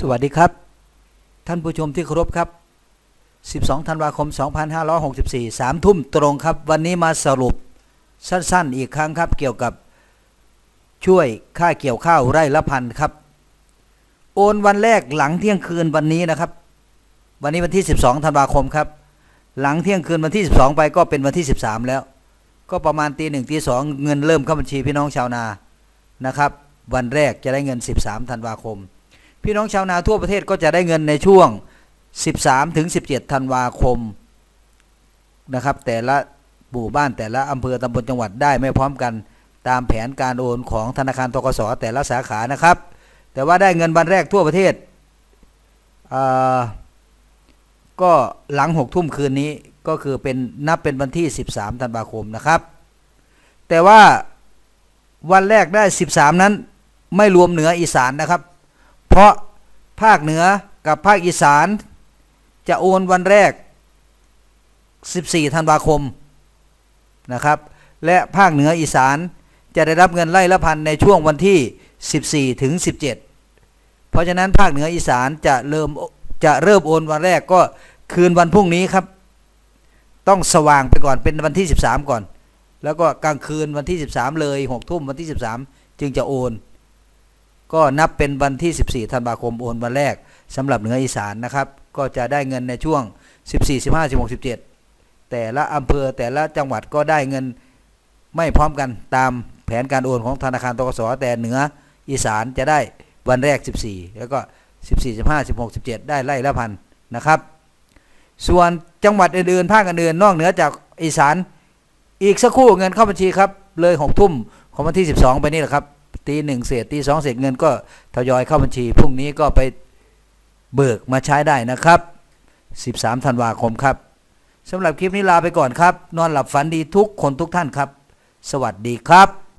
สวัสดีครับ ท่านผู้ชมที่เคารพครับ 12 ธันวาคม 2564 3 ทุ่มตรงครับ วันนี้มาสรุปสั้นๆ อีกครั้งครับ เกี่ยวกับช่วยค่าเกี่ยวข้าวไร่ละพันครับ โอนวันแรกหลังเที่ยงคืนวันนี้นะครับ วันนี้วันที่ 12 ธันวาคมครับ หลังเที่ยงคืนวันที่ 12 ไปก็เป็นวันที่ 13 แล้ว ก็ประมาณตีหนึ่งตีสองเงินเริ่มเข้าบัญชีพี่น้องชาวนานะครับ วันแรกจะได้เงิน 13 ธันวาคม พี่น้องชาวนาทั่วประเทศก็จะได้เงินในช่วง 13 ถึง 17 ธันวาคมนะครับ แต่ละหมู่บ้านแต่ละอำเภอตำบลจังหวัดได้ไม่พร้อมกันตามแผนการโอนของธนาคารทกสแต่ละสาขานะครับ แต่ว่าได้เงินวันแรกทั่วประเทศอ่าก็หลังหกทุ่มคืนนี้ก็คือเป็นนับเป็นวันที่ 13 ธันวาคมนะครับ แต่ว่าวันแรกได้ 13 นั้นไม่รวมเหนืออีสานนะครับ เพราะ ภาคเหนือกับภาคอีสาน จะโอนวันแรก 14 ธันวาคมนะครับ และภาคเหนืออีสานจะได้รับเงินไล่ละพันในช่วงวันที่ 14 ถึง 17 เพราะฉะนั้นภาคเหนืออีสานจะเริ่มจะเริ่มโอนวันแรกก็คืนวันพรุ่งนี้ครับ ต้องสว่างไปก่อนเป็นวันที่ 13 ก่อน แล้วก็กลางคืนวันที่ 13 เลย6ทุ่มวันที่ 13 จึงจะโอน ก็นับเป็นวันที่ 14 ธันวาคมโอนวันแรกสำหรับเหนืออีสานนะครับ ก็จะได้เงินในช่วง 14 15 16 17 แต่ละอำเภอแต่ละจังหวัดก็ได้เงินไม่พร้อมกันตามแผนการโอนของธนาคารตกสแต่เหนืออีสานจะได้วันแรก 14 แล้วก็ 14 15 16 17 ได้ไล่ละพันนะครับ ส่วนจังหวัดอื่นๆภาคอื่นๆนอกเหนือจากอีสานอีกสักครู่เงินเข้าบัญชีครับเลย6ทุ่มของวันที่ 12 ไปนี่แหละครับ ตีหนึ่งเศษตีสองเศษเงินก็ทยอยเข้าบัญชีพรุ่งนี้ก็ไปเบิกมาใช้ได้นะครับ 13ธันวาคมครับสำหรับคลิปนี้ลาไปก่อนครับ นอนหลับฝันดีทุกคนทุกท่านครับ สวัสดีครับ